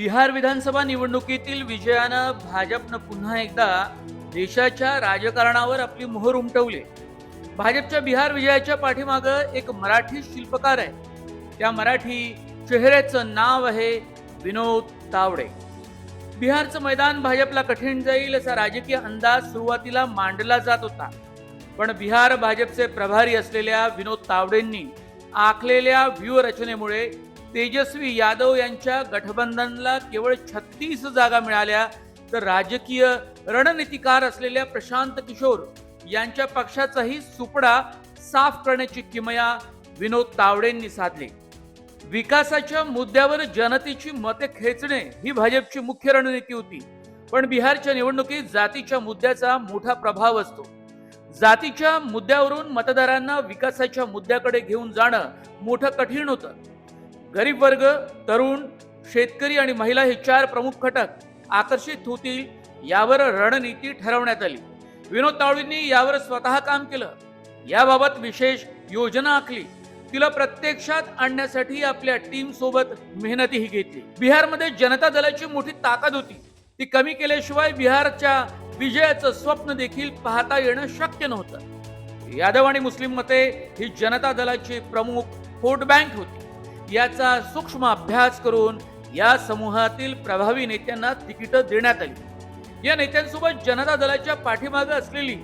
बिहार विधानसभा निवडणुकीतील विजयानं भाजपनं पुन्हा एकदा देशाच्या राजकारणावर आपली मोहर उमटवली. भाजपच्या बिहार विजयाच्या पाठीमागं एक मराठी शिल्पकार आहे. त्या मराठी चेहऱ्याचं नाव आहे विनोद तावडे. बिहारचं मैदान भाजपला कठीण जाईल असा राजकीय अंदाज सुरुवातीला मांडला जात होता. पण बिहार भाजपचे प्रभारी असलेल्या विनोद तावडेंनी आखलेल्या व्यूहरचनेमुळे तेजस्वी यादव यांच्या गठबंधनला केवळ छत्तीस जागा मिळाल्या तर राजकीय रणनीतिकार असलेल्या प्रशांत किशोर यांच्या पक्षाचाही सुपडा साफ करण्याची किमया विनोद तावडेंनी साधली. विकासाच्या मुद्द्यावर जनतेची मते खेचणे ही भाजपची मुख्य रणनीती होती पण बिहारच्या निवडणुकीत जातीच्या मुद्द्याचा मोठा प्रभाव असतो. जातीच्या मुद्द्यावरून मतदारांना विकासाच्या मुद्द्याकडे घेऊन जाणं मोठं कठीण होतं. गरीब वर्ग तरुण शेतकरी आणि महिला हे चार प्रमुख घटक आकर्षित होतील यावर रणनीती ठरवण्यात आली. विनोद तावडींनी यावर स्वतः काम केलं. याबाबत विशेष योजना आखली. तिला प्रत्यक्षात आणण्यासाठी आपल्या टीम सोबत मेहनतीही घेतली. बिहारमध्ये जनता दलाची मोठी ताकद होती. ती कमी केल्याशिवाय बिहारच्या विजयाचं स्वप्न देखील पाहता येणं शक्य नव्हतं. यादव आणि मुस्लिम मते ही जनता दलाची प्रमुख व्होट बँक होती. याचा सूक्ष्म अभ्यास करून या समूहातील प्रभावी नेत्यांना तिकीटं देण्यात आली. या नेत्यांसोबत जनता दलाच्या पाठीमागे असलेली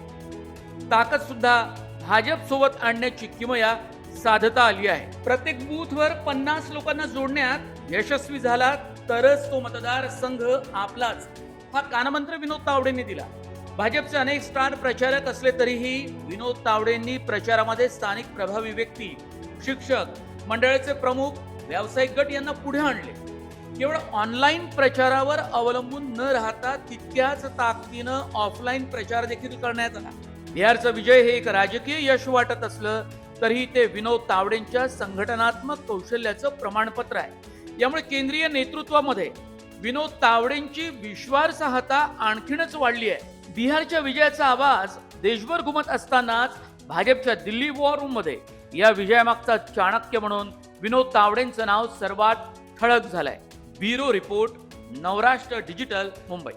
ताकद सुद्धा भाजप सोबत आणण्याची किमया साधता आली आहे. प्रत्येक बूथवर पन्नास लोकांना जोडण्यात यशस्वी झाला तरच तो मतदार संघ आपलाच. हा कानमंत्र विनोद तावडेंनी दिला. भाजपचे अनेक स्टार प्रचारक असले तरीही विनोद तावडेंनी प्रचारामध्ये स्थानिक प्रभावी व्यक्ती शिक्षक मंडळाचे प्रमुख व्यावसायिक गट यांना पुढे आणले. केवळ ऑनलाईन प्रचारावर अवलंबून न राहता तितक्याच ताकदीनं ऑफलाईन प्रचार देखील करण्यात आला. बिहारचा विजय हे एक राजकीय यश वाटत असलं तरीही ते विनोद तावडेंच्या संघटनात्मक कौशल्याचं प्रमाणपत्र आहे. यामुळे केंद्रीय नेतृत्वामध्ये विनोद तावडेंची विश्वासार्हता आणखीनच वाढली आहे. बिहारच्या विजयाचा आवाज देशभर घुमत असतानाच भाजपच्या दिल्ली वॉर रूममध्ये या विजयामागचा चाणक्य म्हणून विनोद तावडेंचं नाव सर्वात ठळक झालंय. Bureau report Navrashtra digital Mumbai.